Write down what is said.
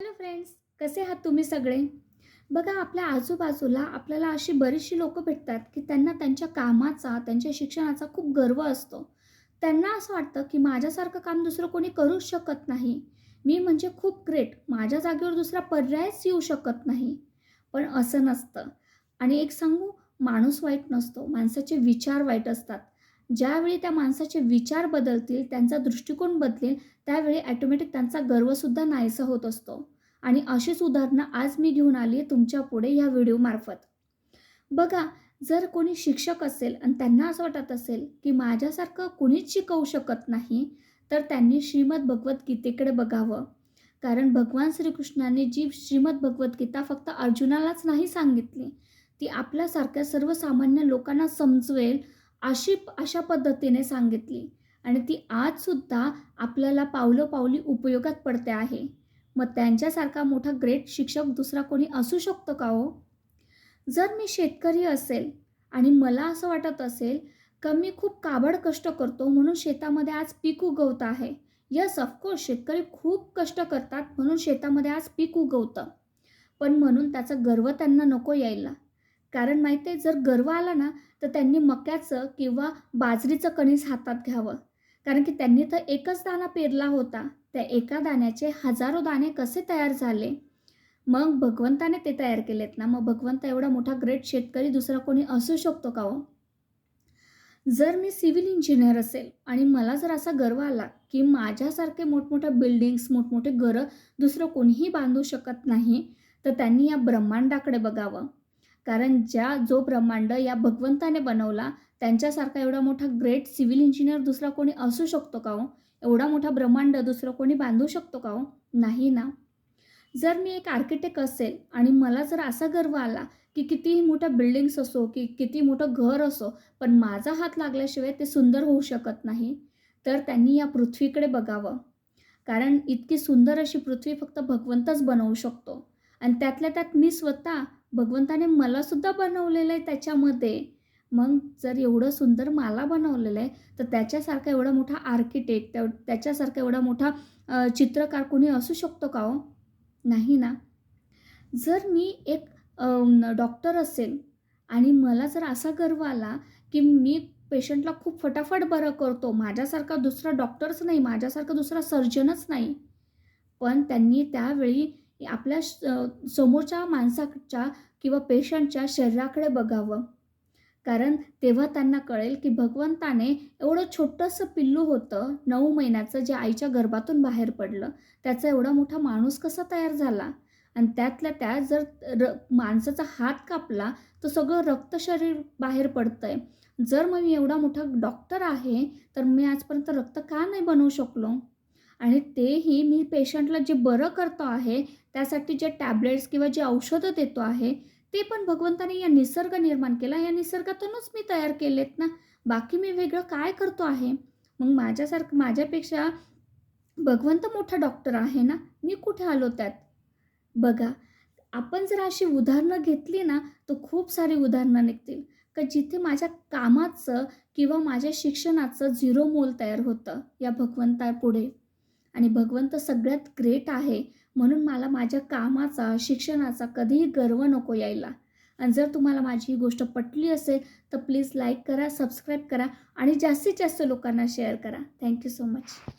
Hello friends कसे आहात तुम्ही सगळे? बघा आपल्या आजूबाजूला आपल्याला अशी बरीचशी लोकं भेटतात की त्यांना त्यांच्या कामाचा त्यांच्या शिक्षणाचा खूप गर्व असतो. त्यांना असं वाटतं की माझ्यासारखं काम दुसरं कोणी करूच शकत नाही. मी म्हणजे खूप ग्रेट. माझ्या जागेवर दुसरा पर्यायच येऊ शकत नाही. पण असं नसतं. आणि एक सांगू माणूस वाईट नसतो. माणसाचे विचार वाईट असतात. ज्यावेळी त्या माणसाचे विचार बदलतील त्यांचा दृष्टिकोन बदलेल त्यावेळी ॲटोमॅटिक त्यांचा गर्वसुद्धा नाहीसा होत असतो. आणि अशीच उदाहरणं आज मी घेऊन आली आहे तुमच्यापुढे ह्या व्हिडिओमार्फत बघा जर कोणी शिक्षक असेल आणि त्यांना असं वाटत असेल की माझ्यासारखं कुणीच शिकवू शकत नाही तर त्यांनी श्रीमद भगवद्गीतेकडे बघावं. कारण भगवान श्रीकृष्णाने जी श्रीमद भगवद्गीता फक्त अर्जुनालाच नाही सांगितली. ती आपल्यासारख्या सर्वसामान्य लोकांना समजवेल अशी अशा पद्धतीने सांगितली. आणि ती आजसुद्धा आपल्याला पावलं पावली उपयोगात पडते आहे. मग त्यांच्यासारखा मोठा ग्रेट शिक्षक दुसरा कोणी असू शकतो का हो? जर मी शेतकरी असेल आणि मला असं वाटत असेल का मी खूप काबड कष्ट करतो म्हणून शेतामध्ये आज पीक उगवतं आहे? यस ऑफकोर्स शेतकरी खूप कष्ट करतात म्हणून शेतामध्ये आज पीक उगवतं. पण म्हणून त्याचा गर्व त्यांना नको यायला. कारण माहिती आहे जर गर्व आला ना तर त्यांनी मक्याचं किंवा बाजरीचं कणीस हातात घ्यावं. कारण की त्यांनी तर एकच दाणा पेरला होता. त्या एका दाण्याचे हजारो दाणे कसे तयार झाले? मग भगवंताने ते तयार केलेत ना? मग भगवंत एवढा मोठा ग्रेट शेतकरी दुसरा कोणी असू शकतो का हो? जर मी सिव्हिल इंजिनियर असेल आणि मला जर असा गर्व आला की माझ्यासारखे मोठमोठ्या बिल्डिंग्स मोठमोठे घरं दुसरं कोणीही बांधू शकत नाही तर त्यांनी या ब्रह्मांडाकडे बघावं. कारण ज्या जो ब्रह्मांड या भगवंताने बनवला त्यांच्यासारखा एवढा मोठा ग्रेट सिव्हिल इंजिनियर दुसरा कोणी असू शकतो का हो? एवढा मोठा ब्रह्मांड दुसरं कोणी बांधू शकतो का हो? नाही ना. जर मी एक आर्किटेक्ट असेल आणि मला जर असा गर्व आला की कितीही मोठ्या बिल्डिंग्स असो की किती मोठं घर असो पण माझा हात लागल्याशिवाय ते सुंदर होऊ शकत नाही तर त्यांनी या पृथ्वीकडे बघावं. कारण इतकी सुंदर अशी पृथ्वी फक्त भगवंतच बनवू शकतो. आणि त्यातल्या त्यात मी स्वतः भगवंताने मलासुद्धा बनवलेलं आहे त्याच्यामध्ये. मग जर एवढं सुंदर मला बनवलेलं आहे तर त्याच्यासारखा एवढा मोठा आर्किटेक्ट त्या त्याच्यासारखा एवढा मोठा चित्रकार कोणी असू शकतो का हो? नाही ना. जर मी एक डॉक्टर असेल आणि मला जर असा गर्व आला की मी पेशंटला खूप फटाफट बरं करतो माझ्यासारखा दुसरा डॉक्टरच नाही माझ्यासारखा दुसरा सर्जनच नाही पण त्यांनी त्यावेळी आपल्या समोरच्या माणसाच्या किंवा पेशंटच्या शरीराकडे बघावं. कारण तेव्हा त्यांना कळेल की भगवंताने एवढं छोटंसं पिल्लू होतं नऊ महिन्याचं जे आईच्या गर्भातून बाहेर पडलं त्याचा एवढा मोठा माणूस कसा तयार झाला? आणि त्यातल्या त्यात जर र माणसाचा हात कापला तर सगळं रक्त शरीर बाहेर पडतं आहे जर मग मी एवढा मोठा डॉक्टर आहे तर मी आजपर्यंत रक्त का नाही बनवू शकलो? आणि तेही मी पेशंटला जे बरं करतो आहे त्यासाठी जे टॅबलेट्स किंवा जे औषधं देतो आहे ते पण भगवंताने या निसर्ग निर्माण केला. या निसर्गातूनच मी तयार केलेत ना. बाकी मी वेगळं काय करतो आहे? मग माझ्यासारखं माझ्यापेक्षा भगवंत मोठा डॉक्टर आहे ना? मी कुठे आलो त्यात? बघा आपण जर अशी उदाहरणं घेतली ना तर खूप सारी उदाहरणं निघतील. का जिथे माझ्या कामाचं किंवा माझ्या शिक्षणाचं झिरो मोल तयार होतं या भगवंतापुढे. आणि भगवंत सगळ्यात ग्रेट आहे म्हणून मला माझ्या कामाचा शिक्षणाचा कधीही गर्व नको यायला. आणि जर तुम्हाला माझी ही गोष्ट पटली असेल तर प्लीज लाईक करा सबस्क्राईब करा आणि जास्तीत जास्त लोकांना शेअर करा. Thank you so much